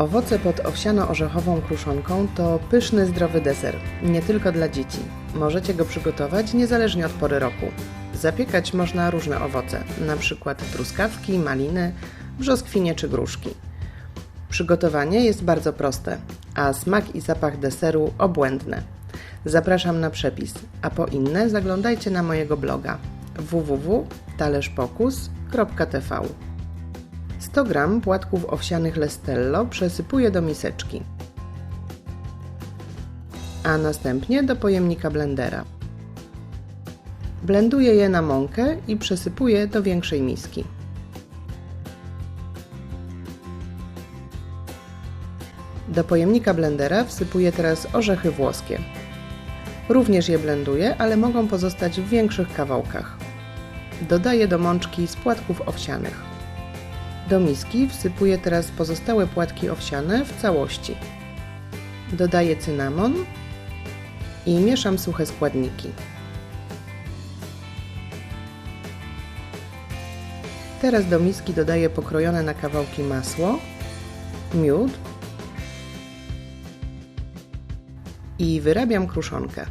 Owoce pod owsiano-orzechową kruszonką to pyszny, zdrowy deser, nie tylko dla dzieci. Możecie go przygotować niezależnie od pory roku. Zapiekać można różne owoce, np. truskawki, maliny, brzoskwinie czy gruszki. Przygotowanie jest bardzo proste, a smak i zapach deseru obłędne. Zapraszam na przepis, a po inne zaglądajcie na mojego bloga www.talerzpokus.tv 100 g płatków owsianych Lestello przesypuję do miseczki, a następnie do pojemnika blendera. Blenduję je na mąkę i przesypuję do większej miski. Do pojemnika blendera wsypuję teraz orzechy włoskie. Również je blenduję, ale mogą pozostać w większych kawałkach. Dodaję do mączki z płatków owsianych. Do miski wsypuję teraz pozostałe płatki owsiane w całości. Dodaję cynamon i mieszam suche składniki. Teraz do miski dodaję pokrojone na kawałki masło, miód i wyrabiam kruszonkę.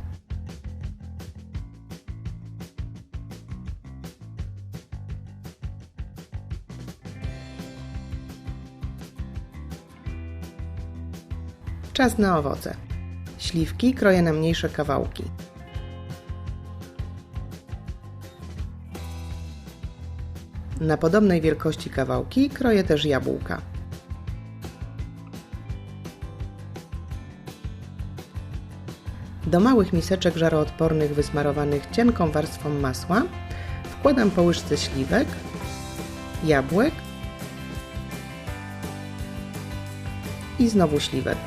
Czas na owoce. Śliwki kroję na mniejsze kawałki. Na podobnej wielkości kawałki kroję też jabłka. Do małych miseczek żaroodpornych wysmarowanych cienką warstwą masła wkładam po łyżce śliwek, jabłek i znowu śliwek.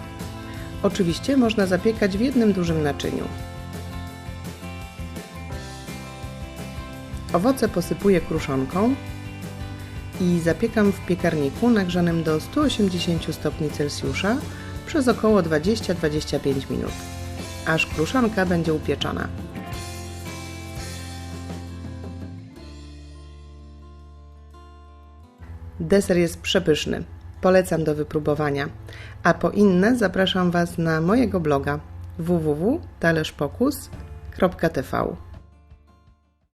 Oczywiście można zapiekać w jednym dużym naczyniu. Owoce posypuję kruszonką i zapiekam w piekarniku nagrzanym do 180 stopni Celsjusza przez około 20-25 minut, aż kruszonka będzie upieczona. Deser jest przepyszny. Polecam do wypróbowania. A po inne zapraszam Was na mojego bloga www.talerzpokus.tv.